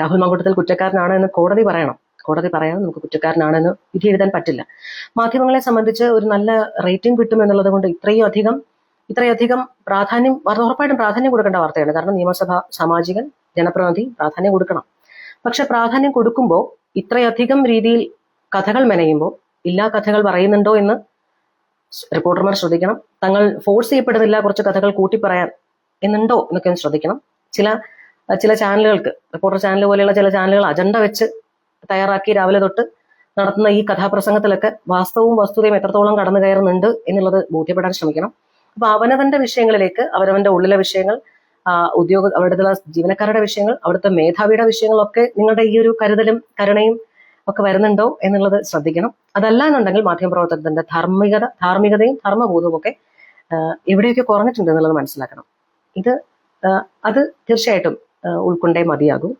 രാഹുൽ മാങ്കൂട്ടത്തിൽ കുറ്റക്കാരനാണ് എന്ന് കോടതി പറയണം. കോടതി പറയാം നമുക്ക് കുറ്റക്കാരനാണെന്ന് വിധി എഴുതാൻ പറ്റില്ല. മാധ്യമങ്ങളെ സംബന്ധിച്ച് ഒരു നല്ല റേറ്റിംഗ് കിട്ടും എന്നുള്ളത് കൊണ്ട് ഇത്രയും അധികം ഇത്രയധികം പ്രാധാന്യം ഉറപ്പായിട്ടും പ്രാധാന്യം കൊടുക്കേണ്ട വാർത്തയാണ്. കാരണം നിയമസഭ സാമാജികൻ ജനപ്രതിനിധി പ്രാധാന്യം കൊടുക്കണം. പക്ഷെ പ്രാധാന്യം കൊടുക്കുമ്പോൾ ഇത്രയധികം രീതിയിൽ കഥകൾ മെനയുമ്പോൾ എല്ലാ കഥകൾ പറയുന്നുണ്ടോ എന്ന് റിപ്പോർട്ടർമാർ ശ്രദ്ധിക്കണം. തങ്ങൾ ഫോഴ്സ് ചെയ്യപ്പെടുന്നില്ല കുറച്ച് കഥകൾ കൂട്ടി പറയാൻ എന്നുണ്ടോ എന്നൊക്കെ ശ്രദ്ധിക്കണം. ചില ചില ചാനലുകൾക്ക് റിപ്പോർട്ടർ ചാനൽ പോലെയുള്ള ചില ചാനലുകൾ അജണ്ട വെച്ച് തയ്യാറാക്കി രാവിലെ തൊട്ട് നടത്തുന്ന ഈ കഥാപ്രസംഗത്തിലൊക്കെ വാസ്തവവും വസ്തുതയും എത്രത്തോളം കടന്നു കയറുന്നുണ്ട് എന്നുള്ളത് ബോധ്യപ്പെടാൻ ശ്രമിക്കണം. അപ്പൊ അവനവന്റെ വിഷയങ്ങളിലേക്ക് അവരവന്റെ ഉള്ളിലെ വിഷയങ്ങൾ ഉദ്യോഗ അവിടുത്തെ ജീവനക്കാരുടെ വിഷയങ്ങൾ അവിടുത്തെ മേധാവിയുടെ വിഷയങ്ങളൊക്കെ നിങ്ങളുടെ ഈ ഒരു കരുതലും കരുണയും ഒക്കെ വരുന്നുണ്ടോ എന്നുള്ളത് ശ്രദ്ധിക്കണം. അതല്ല എന്നുണ്ടെങ്കിൽ മാധ്യമപ്രവർത്തനത്തിന്റെ ധാർമ്മികത ധാർമ്മികതയും ധർമ്മബോധവും ഒക്കെ എവിടെയൊക്കെ കുറഞ്ഞിട്ടുണ്ട് എന്നുള്ളത് മനസ്സിലാക്കണം. ഇത് അത് തീർച്ചയായിട്ടും ഉൾക്കൊണ്ടേ മതിയാകും.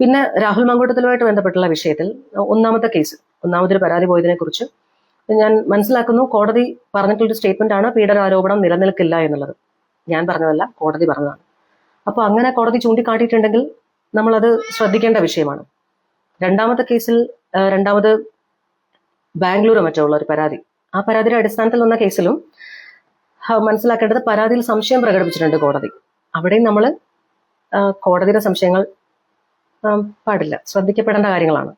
പിന്നെ രാഹുൽ മങ്കൂട്ടത്തിലുമായിട്ട് ബന്ധപ്പെട്ടുള്ള വിഷയത്തിൽ ഒന്നാമത്തെ കേസ് ഒന്നാമതൊരു പരാതി പോയതിനെ കുറിച്ച് ഞാൻ മനസ്സിലാക്കുന്നു. കോടതി പറഞ്ഞിട്ടുള്ളൊരു സ്റ്റേറ്റ്മെന്റ് ആണ് പീഡനാരോപണം നിലനിൽക്കില്ല എന്നുള്ളത്. ഞാൻ പറഞ്ഞതല്ല കോടതി പറഞ്ഞതാണ്. അപ്പോൾ അങ്ങനെ കോടതി ചൂണ്ടിക്കാട്ടിയിട്ടുണ്ടെങ്കിൽ നമ്മളത് ശ്രദ്ധിക്കേണ്ട വിഷയമാണ്. രണ്ടാമത്തെ കേസിൽ രണ്ടാമത് ബാംഗ്ലൂർ മറ്റോ ഉള്ള ഒരു പരാതി. ആ പരാതിയുടെ അടിസ്ഥാനത്തിൽ വന്ന കേസിലും മനസ്സിലാക്കേണ്ടത് പരാതിയിൽ സംശയം പ്രകടിപ്പിച്ചിട്ടുണ്ട് കോടതി. അവിടെയും നമ്മൾ കോടതിയുടെ സംശയങ്ങൾ പാടില്ല. ശ്രദ്ധിക്കപ്പെടേണ്ട കാര്യങ്ങളാണ്.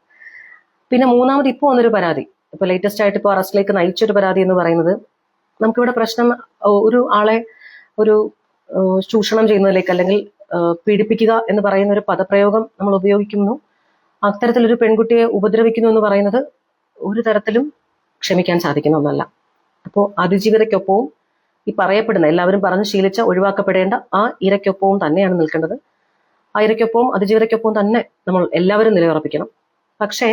പിന്നെ മൂന്നാമത് ഇപ്പോൾ വന്നൊരു പരാതി. ഇപ്പൊ ലേറ്റസ്റ്റ് ആയിട്ട് ഇപ്പോൾ അറസ്റ്റിലേക്ക് നയിച്ചൊരു പരാതി എന്ന് പറയുന്നത് നമുക്കിവിടെ പ്രശ്നം ഒരു ആളെ ഒരു ചൂഷണം ചെയ്യുന്നതിലേക്ക് അല്ലെങ്കിൽ പീഡിപ്പിക്കുക എന്ന് പറയുന്ന ഒരു പദപ്രയോഗം നമ്മൾ ഉപയോഗിക്കുന്നു. അത്തരത്തിലൊരു പെൺകുട്ടിയെ ഉപദ്രവിക്കുന്നു എന്ന് പറയുന്നത് ഒരു തരത്തിലും ക്ഷമിക്കാൻ സാധിക്കുന്ന ഒന്നല്ല. അപ്പോൾ അതിജീവിതയ്ക്കൊപ്പവും ഈ പറയപ്പെടുന്ന എല്ലാവരും പറഞ്ഞ് ശീലിച്ച ഒഴിവാക്കപ്പെടേണ്ട ആ ഇരയ്ക്കൊപ്പവും തന്നെയാണ് നിൽക്കേണ്ടത്. ആ ഇരയ്ക്കൊപ്പവും അതിജീവിതയ്ക്കൊപ്പവും തന്നെ നമ്മൾ എല്ലാവരും നിലയുറപ്പിക്കണം. പക്ഷേ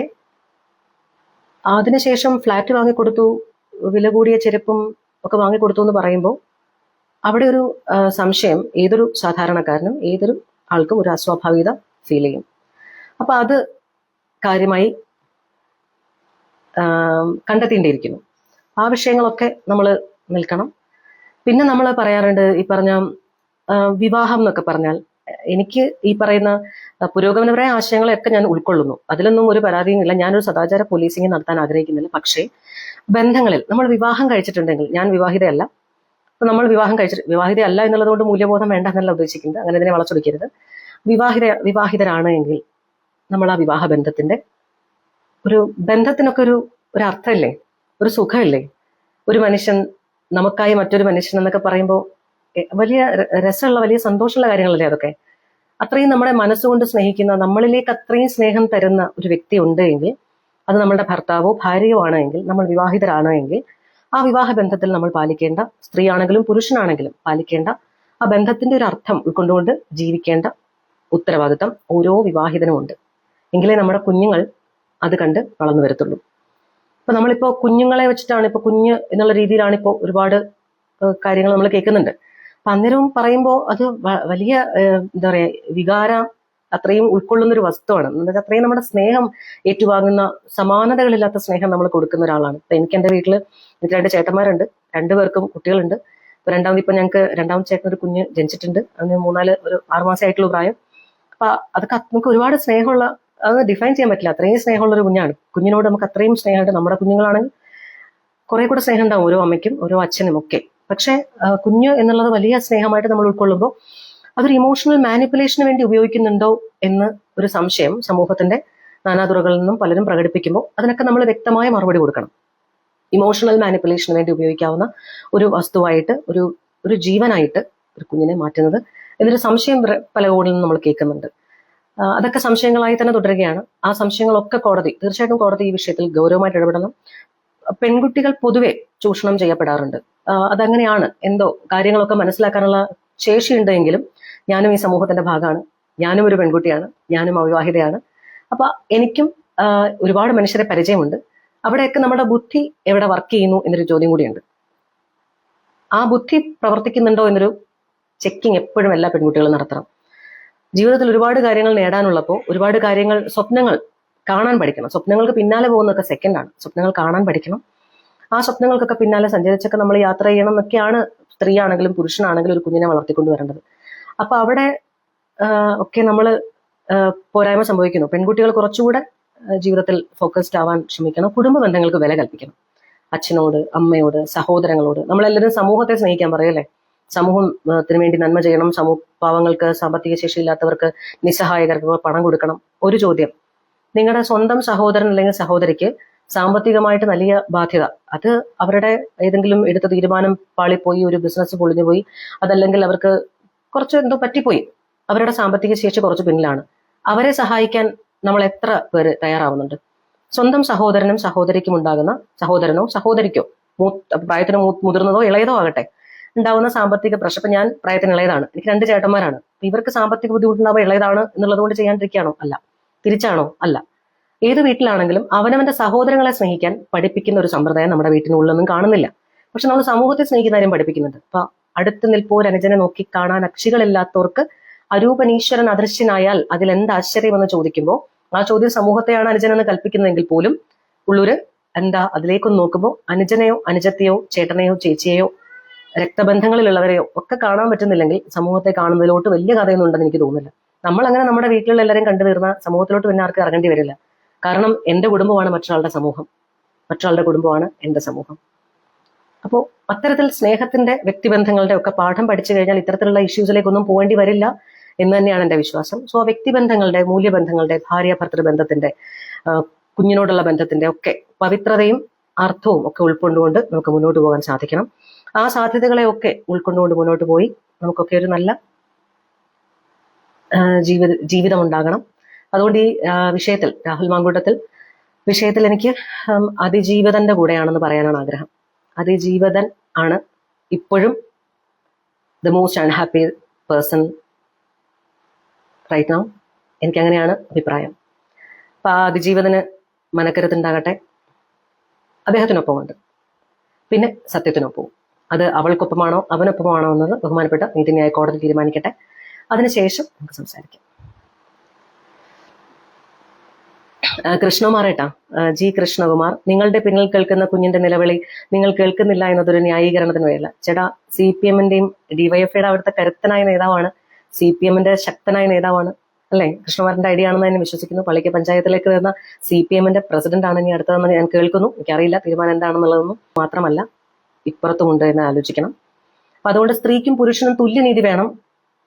അതിനുശേഷം ഫ്ലാറ്റ് വാങ്ങിക്കൊടുത്തു വില കൂടിയ ചെരുപ്പും ഒക്കെ വാങ്ങിക്കൊടുത്തു എന്ന് പറയുമ്പോൾ അവിടെ ഒരു സംശയം ഏതൊരു സാധാരണക്കാരനും ഏതൊരു ആൾക്കും ഒരു അസ്വാഭാവികത ഫീൽ ചെയ്യും. അപ്പൊ അത് കാര്യമായി കണ്ടെത്തേണ്ടിയിരിക്കുന്നു. ആ വിഷയങ്ങളൊക്കെ നമ്മൾ നിൽക്കണം. പിന്നെ നമ്മൾ പറയാറുണ്ട് ഈ പറഞ്ഞ വിവാഹം എന്നൊക്കെ പറഞ്ഞാൽ എനിക്ക് ഈ പറയുന്ന പുരോഗമനപരമായ ആശയങ്ങളെയൊക്കെ ഞാൻ ഉൾക്കൊള്ളുന്നു. അതിലൊന്നും ഒരു പരാതിയും ഇല്ല. ഞാനൊരു സദാചാര പോലീസിംഗ് നടത്താൻ ആഗ്രഹിക്കുന്നില്ല. പക്ഷേ ബന്ധങ്ങളിൽ നമ്മൾ വിവാഹം കഴിച്ചിട്ടുണ്ടെങ്കിൽ ഞാൻ വിവാഹിതയല്ല. അപ്പൊ നമ്മൾ വിവാഹം കഴിച്ചിട്ട് വിവാഹിതയല്ല എന്നുള്ളത് കൊണ്ട് മൂല്യബോധം വേണ്ട എന്നല്ല ഉദ്ദേശിക്കുന്നത്. അങ്ങനെ ഇതിനെ വളച്ചൊടിക്കരുത്. വിവാഹിത വിവാഹിതരാണ് എങ്കിൽ നമ്മൾ ആ വിവാഹ ബന്ധത്തിന്റെ ഒരു ബന്ധത്തിനൊക്കെ ഒരു ഒരു അർത്ഥമില്ലേ? ഒരു സുഖമില്ലേ? ഒരു മനുഷ്യൻ നമുക്കായി മറ്റൊരു മനുഷ്യൻ എന്നൊക്കെ പറയുമ്പോൾ വലിയ രസമുള്ള വലിയ സന്തോഷമുള്ള കാര്യങ്ങളല്ലേ അതൊക്കെ? അത്രയും നമ്മുടെ മനസ്സുകൊണ്ട് സ്നേഹിക്കുന്ന നമ്മളിലേക്ക് അത്രയും സ്നേഹം തരുന്ന ഒരു വ്യക്തി ഉണ്ട് എങ്കിൽ അത് നമ്മളുടെ ഭർത്താവോ ഭാര്യയോ ആണെങ്കിൽ നമ്മൾ വിവാഹിതരാണ് എങ്കിൽ ആ വിവാഹ ബന്ധത്തിൽ നമ്മൾ പാലിക്കേണ്ട സ്ത്രീയാണെങ്കിലും പുരുഷനാണെങ്കിലും പാലിക്കേണ്ട ആ ബന്ധത്തിന്റെ ഒരു അർത്ഥം ഉൾക്കൊണ്ടുകൊണ്ട് ജീവിക്കേണ്ട ഉത്തരവാദിത്തം ഓരോ വിവാഹിതനും ഉണ്ട് എങ്കിലേ നമ്മുടെ കുഞ്ഞുങ്ങൾ അത് കണ്ട് വളർന്നു വരത്തുള്ളൂ. ഇപ്പൊ നമ്മളിപ്പോ കുഞ്ഞുങ്ങളെ വെച്ചിട്ടാണ് ഇപ്പൊ കുഞ്ഞ് എന്നുള്ള രീതിയിലാണ് ഇപ്പോൾ ഒരുപാട് കാര്യങ്ങൾ നമ്മൾ കേൾക്കുന്നുണ്ട്. അപ്പൊ അന്നേരവും പറയുമ്പോൾ അത് വലിയ എന്താ പറയാ വികാരം അത്രയും ഉൾക്കൊള്ളുന്ന ഒരു വസ്തുവാണ് അത്രയും നമ്മുടെ സ്നേഹം ഏറ്റുവാങ്ങുന്ന സമാനതകളില്ലാത്ത സ്നേഹം നമ്മൾ കൊടുക്കുന്ന ഒരാളാണ്. ഇപ്പൊ എനിക്ക് എന്റെ വീട്ടിൽ എനിക്ക് രണ്ട് ചേട്ടന്മാരുണ്ട്. രണ്ടുപേർക്കും കുട്ടികളുണ്ട്. ഇപ്പൊ രണ്ടാമത് ഇപ്പൊ ഞങ്ങൾക്ക് രണ്ടാമത് ചേട്ടൻ ഒരു കുഞ്ഞ് ജനിച്ചിട്ടുണ്ട്. അതിന് മൂന്നാൽ ഒരു ആറുമാസമായിട്ടുള്ള പ്രായം. അപ്പൊ അതൊക്കെ നമുക്ക് ഒരുപാട് സ്നേഹമുള്ള അത് ഡിഫൈൻ ചെയ്യാൻ പറ്റില്ല. അത്രയും സ്നേഹമുള്ള ഒരു കുഞ്ഞാണ്. കുഞ്ഞിനോട് നമുക്ക് അത്രയും സ്നേഹമുണ്ട്. നമ്മുടെ കുഞ്ഞുങ്ങളാണെങ്കിൽ കുറെ കൂടെ സ്നേഹം ഉണ്ടാവും. ഓരോ അമ്മയ്ക്കും ഓരോ അച്ഛനും ഒക്കെ. പക്ഷേ കുഞ്ഞു എന്നുള്ളത് വലിയ സ്നേഹമായിട്ട് നമ്മൾ ഉൾക്കൊള്ളുമ്പോൾ അതൊരു ഇമോഷണൽ മാനിപ്പുലേഷന് വേണ്ടി ഉപയോഗിക്കുന്നുണ്ടോ എന്ന് ഒരു സംശയം സമൂഹത്തിന്റെ നാനാതുറകളിൽ നിന്നും പലരും പ്രകടിപ്പിക്കുമ്പോൾ അതിനൊക്കെ നമ്മൾ വ്യക്തമായ മറുപടി കൊടുക്കണം. ഇമോഷണൽ മാനിപ്പുലേഷന് വേണ്ടി ഉപയോഗിക്കാവുന്ന ഒരു വസ്തുവായിട്ട് ഒരു ഒരു ജീവനായിട്ട് ഒരു കുഞ്ഞിനെ മാറ്റുന്നത് എന്നൊരു സംശയം പല കോണിൽ നമ്മൾ കേൾക്കുന്നുണ്ട്. അതൊക്കെ സംശയങ്ങളായി തന്നെ തുടരുകയാണ്. ആ സംശയങ്ങളൊക്കെ കോടതി തീർച്ചയായിട്ടും കോടതി ഈ വിഷയത്തിൽ ഗൗരവമായിട്ട് ഇടപെടണം. പെൺകുട്ടികൾ പൊതുവെ ചൂഷണം ചെയ്യപ്പെടാറുണ്ട്. അതങ്ങനെയാണ്. എന്തോ കാര്യങ്ങളൊക്കെ മനസ്സിലാക്കാനുള്ള ശേഷിയുണ്ട് എങ്കിലും ഞാനും ഈ സമൂഹത്തിന്റെ ഭാഗമാണ്. ഞാനും ഒരു പെൺകുട്ടിയാണ്. ഞാനും അവിവാഹിതയാണ്. അപ്പൊ എനിക്കും ഒരുപാട് മനുഷ്യരെ പരിചയമുണ്ട്. അവിടെയൊക്കെ നമ്മുടെ ബുദ്ധി എവിടെ വർക്ക് ചെയ്യുന്നു എന്നൊരു ചോദ്യം കൂടിയുണ്ട്. ആ ബുദ്ധി പ്രവർത്തിക്കുന്നുണ്ടോ എന്നൊരു ചെക്കിംഗ് എപ്പോഴും എല്ലാ പെൺകുട്ടികളും നടത്തണം. ജീവിതത്തിൽ ഒരുപാട് കാര്യങ്ങൾ നേടാനുള്ളപ്പോൾ ഒരുപാട് കാര്യങ്ങൾ സ്വപ്നങ്ങൾ കാണാൻ പഠിക്കണം. സ്വപ്നങ്ങൾക്ക് പിന്നാലെ പോകുന്നതൊക്കെ സെക്കൻഡാണ് സ്വപ്നങ്ങൾ കാണാൻ പഠിക്കണം. ആ സ്വപ്നങ്ങൾക്കൊക്കെ പിന്നാലെ സഞ്ചരിച്ചൊക്കെ നമ്മൾ യാത്ര ചെയ്യണം എന്നൊക്കെയാണ് സ്ത്രീയാണെങ്കിലും പുരുഷനാണെങ്കിലും ഒരു കുഞ്ഞിനെ വളർത്തിക്കൊണ്ട് വരേണ്ടത്. അപ്പൊ അവിടെ ഒക്കെ നമ്മൾ പോരായ്മ സംഭവിക്കുന്നു. പെൺകുട്ടികൾ കുറച്ചുകൂടെ ജീവിതത്തിൽ ഫോക്കസ്ഡ് ആവാൻ ശ്രമിക്കണം. കുടുംബ ബന്ധങ്ങൾക്ക് വില കൽപ്പിക്കണം. അച്ഛനോട് അമ്മയോട് സഹോദരങ്ങളോട്. നമ്മളെല്ലാവരും സമൂഹത്തെ സ്നേഹിക്കാൻ പറയല്ലേ സമൂഹത്തിന് വേണ്ടി നന്മ ചെയ്യണം സമൂഹ പാവങ്ങൾക്ക് സാമ്പത്തിക ശേഷി ഇല്ലാത്തവർക്ക് നിസ്സഹായകർക്ക് പണം കൊടുക്കണം. ഒരു ചോദ്യം. നിങ്ങളുടെ സ്വന്തം സഹോദരൻ അല്ലെങ്കിൽ സഹോദരിക്ക് സാമ്പത്തികമായിട്ട് വലിയ ബാധ്യത. അത് അവരുടെ ഏതെങ്കിലും എടുത്ത തീരുമാനം പാളിപ്പോയി ഒരു ബിസിനസ് പൊളിഞ്ഞു പോയി അതല്ലെങ്കിൽ അവർക്ക് കുറച്ച് എന്തോ പറ്റിപ്പോയി. അവരുടെ സാമ്പത്തിക ശേഷി കുറച്ച് പിന്നിലാണ്. അവരെ സഹായിക്കാൻ നമ്മൾ എത്ര പേര് തയ്യാറാവുന്നുണ്ട്? സ്വന്തം സഹോദരനും സഹോദരിക്കും ഉണ്ടാകുന്ന സഹോദരനോ സഹോദരിക്കോ പ്രായത്തിന് മുതിർന്നതോ ഇളയതോ ആകട്ടെ. ഉണ്ടാവുന്ന സാമ്പത്തിക പ്രശ്നം ഇപ്പൊ ഞാൻ പ്രായത്തിന് ഇളയതാണ് എനിക്ക് രണ്ട് ചേട്ടന്മാരാണ്. ഇവർക്ക് സാമ്പത്തിക ബുദ്ധിമുട്ടുണ്ടാവുക ഇളയതാണ് എന്നുള്ളത് കൊണ്ട് ചെയ്യാണ്ടിരിക്കുകയാണോ? അല്ല. തിരിച്ചാണോ? അല്ല. ഏത് വീട്ടിലാണെങ്കിലും അവനവന്റെ സഹോദരങ്ങളെ സ്നേഹിക്കാൻ പഠിപ്പിക്കുന്ന ഒരു സമ്പ്രദായം നമ്മുടെ വീട്ടിനുള്ളിലൊന്നും കാണുന്നില്ല. പക്ഷെ നമ്മൾ സമൂഹത്തെ സ്നേഹിക്കുന്ന കാര്യം പഠിപ്പിക്കുന്നുണ്ട്. അപ്പൊ അടുത്ത് നിൽപ്പോ അനുജനെ നോക്കി കാണാൻ അക്ഷികളില്ലാത്തവർക്ക് അരൂപനീശ്വരൻ അദൃശ്യനായാൽ അതിൽ എന്ത് ആശ്ചര്യമെന്ന് ചോദിക്കുമ്പോൾ ആ ചോദ്യം സമൂഹത്തെയാണ് അനുജനെന്ന് കൽപ്പിക്കുന്നതെങ്കിൽ പോലും ഉള്ളൂര് എന്താ അതിലേക്കൊന്ന് നോക്കുമ്പോൾ അനുജനെയോ അനുജത്തെയോ ചേട്ടനെയോ ചേച്ചിയെയോ രക്തബന്ധങ്ങളിലുള്ളവരെയോ ഒക്കെ കാണാൻ പറ്റുന്നില്ലെങ്കിൽ സമൂഹത്തെ കാണുന്നതിലോട്ട് വലിയ കഥയൊന്നും ഉണ്ടെന്ന് എനിക്ക് തോന്നുന്നില്ല. നമ്മൾ അങ്ങനെ നമ്മുടെ വീട്ടിലുള്ള എല്ലാവരും കണ്ടു തീർന്ന സമൂഹത്തിലോട്ട് പിന്നെ ആർക്കും ഇറങ്ങേണ്ടി വരില്ല. കാരണം എന്റെ കുടുംബമാണ് മറ്റൊരാളുടെ സമൂഹം. മറ്റൊരാളുടെ കുടുംബമാണ് എന്റെ സമൂഹം. അപ്പോൾ അത്തരത്തിൽ സ്നേഹത്തിന്റെ വ്യക്തിബന്ധങ്ങളുടെ ഒക്കെ പാഠം പഠിച്ചു കഴിഞ്ഞാൽ ഇത്തരത്തിലുള്ള ഇഷ്യൂസിലേക്കൊന്നും പോകേണ്ടി വരില്ല എന്ന് തന്നെയാണ് എന്റെ വിശ്വാസം. സോ വ്യക്തിബന്ധങ്ങളുടെ മൂല്യബന്ധങ്ങളുടെ ഭാര്യ ഭർത്തൃ ബന്ധത്തിന്റെ കുഞ്ഞിനോടുള്ള ബന്ധത്തിന്റെ ഒക്കെ പവിത്രതയും അർത്ഥവും ഒക്കെ ഉൾക്കൊണ്ടുകൊണ്ട് നമുക്ക് മുന്നോട്ട് പോകാൻ സാധിക്കണം. ആ സാധ്യതകളെ ഒക്കെ ഉൾക്കൊണ്ടുകൊണ്ട് മുന്നോട്ട് പോയി നമുക്കൊക്കെ ഒരു നല്ല ജീവിത ജീവിതം ഉണ്ടാകണം അതുകൊണ്ട് ഈ വിഷയത്തിൽ രാഹുൽ മാങ്കൂട്ടത്തിൽ വിഷയത്തിൽ എനിക്ക് അതിജീവിതന്റെ കൂടെയാണെന്ന് പറയാനാണ് ആഗ്രഹം. അതിജീവിതൻ ആണ് ഇപ്പോഴും the most unhappy person right now എനിക്കങ്ങനെയാണ് അഭിപ്രായം. അപ്പൊ ആ അതിജീവിതന് മനക്കരുത്തുണ്ടാകട്ടെ. അദ്ദേഹത്തിനൊപ്പമുണ്ട്. പിന്നെ സത്യത്തിനൊപ്പവും. അത് അവൾക്കൊപ്പമാണോ അവനൊപ്പമാണോ എന്നത് ബഹുമാനപ്പെട്ട നീതിന്യായ കോടതി തീരുമാനിക്കട്ടെ. അതിനുശേഷം നമുക്ക് സംസാരിക്കാം. കൃഷ്ണകുമാറേട്ടാ ജി കൃഷ്ണകുമാർ നിങ്ങളുടെ പിന്നിൽ കേൾക്കുന്ന കുഞ്ഞിന്റെ നിലവിളി നിങ്ങൾ കേൾക്കുന്നില്ല എന്നതൊരു ന്യായീകരണത്തിന് വരില്ല ചേട്ടാ സി പി എമ്മിന്റെയും ഡിവൈഎഫ്ഐയുടെ അവിടുത്തെ കരുത്തനായ നേതാവാണ് സി പി എമ്മിന്റെ ശക്തനായ നേതാവാണ് അല്ലേ? കൃഷ്ണകുമാറിന്റെ ഐഡിയ ആണെന്ന് തന്നെ വിശ്വസിക്കുന്നു. പള്ളിക്ക് പഞ്ചായത്തിലേക്ക് വരുന്ന സി പി എമ്മിന്റെ പ്രസിഡന്റ് ആണ് ഇനി അടുത്തതെന്ന് ഞാൻ കേൾക്കുന്നു. എനിക്കറിയില്ല തീരുമാനം എന്താണെന്നുള്ളതൊന്നും മാത്രമല്ല ഇപ്പുറത്തുമുണ്ട് എന്ന് ആലോചിക്കണം. അപ്പൊ അതുകൊണ്ട് സ്ത്രീക്കും പുരുഷനും തുല്യനീതി വേണം.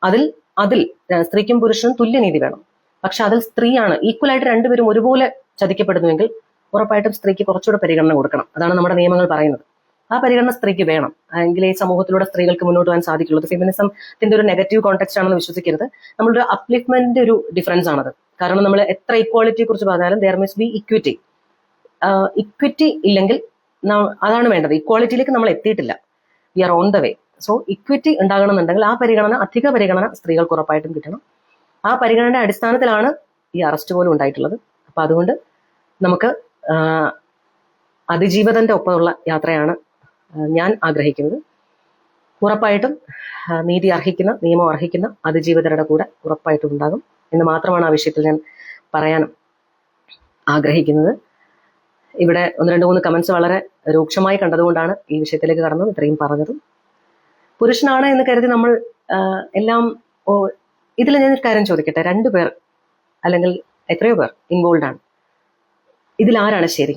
അതിൽ അതിൽ സ്ത്രീക്കും പുരുഷനും തുല്യനീതി വേണം. പക്ഷെ അതിൽ സ്ത്രീയാണ് ഈക്വൽ ആയിട്ട് രണ്ടുപേരും ഒരുപോലെ ചതിക്കപ്പെടുന്നുവെങ്കിൽ ഉറപ്പായിട്ടും സ്ത്രീക്ക് കുറച്ചുകൂടെ പരിഗണന കൊടുക്കണം. അതാണ് നമ്മുടെ നിയമങ്ങൾ പറയുന്നത്. ആ പരിഗണന സ്ത്രീക്ക് വേണം. എങ്കിൽ ഈ സമൂഹത്തിലൂടെ സ്ത്രീകൾക്ക് മുന്നോട്ട് പോകാൻ സാധിക്കുള്ളൂ. ഫെമിനിസത്തിന്റെ ഒരു നെഗറ്റീവ് കോൺടെക്സ്റ്റ് ആണെന്ന് വിശ്വസിക്കരുത്. നമ്മളൊരു അപ്ലിഫ്റ്റ്മെന്റ് ഒരു ഡിഫറൻസ് ആണത്. കാരണം നമ്മൾ എത്ര ഇക്വാളിറ്റിയെ കുറിച്ച് പറഞ്ഞാലും there must be equity equity ഇല്ലെങ്കിൽ അതാണ് വേണ്ടത്. ഇക്വാളിറ്റിയിലേക്ക് നമ്മൾ എത്തിയിട്ടില്ല. We are on the way so equity ഉണ്ടാകണമെന്നുണ്ടെങ്കിൽ ആ പരിഗണന അധിക പരിഗണന സ്ത്രീകൾക്ക് ഉറപ്പായിട്ടും കിട്ടണം. ആ പരിഗണനയുടെ അടിസ്ഥാനത്തിലാണ് ഈ അറസ്റ്റ് പോലും ഉണ്ടായിട്ടുള്ളത്. അപ്പൊ അതുകൊണ്ട് നമുക്ക് അതിജീവിതന്റെ ഒപ്പമുള്ള യാത്രയാണ് ഞാൻ ആഗ്രഹിക്കുന്നത് ഉറപ്പായിട്ടും നീതി അർഹിക്കുന്ന നിയമം അർഹിക്കുന്ന അതിജീവിതരുടെ കൂടെ ഉറപ്പായിട്ടും ഉണ്ടാകും എന്ന് മാത്രമാണ് ആ വിഷയത്തിൽ ഞാൻ പറയാൻ ആഗ്രഹിക്കുന്നത്. ഇവിടെ ഒന്ന് രണ്ട് മൂന്ന് കമൻസ് വളരെ രൂക്ഷമായി കണ്ടതുകൊണ്ടാണ് ഈ വിഷയത്തിലേക്ക് കടന്നത് ഇത്രയും പറഞ്ഞതും. പുരുഷനാണ് എന്ന് കരുതി നമ്മൾ എല്ലാം ഇതിൽ ഞാൻ ഒരു കാര്യം ചോദിക്കട്ടെ. രണ്ടു പേർ അല്ലെങ്കിൽ എത്രയോ പേർ ഇൻവോൾവ് ആണ്. ഇതിൽ ആരാണ് ശരി?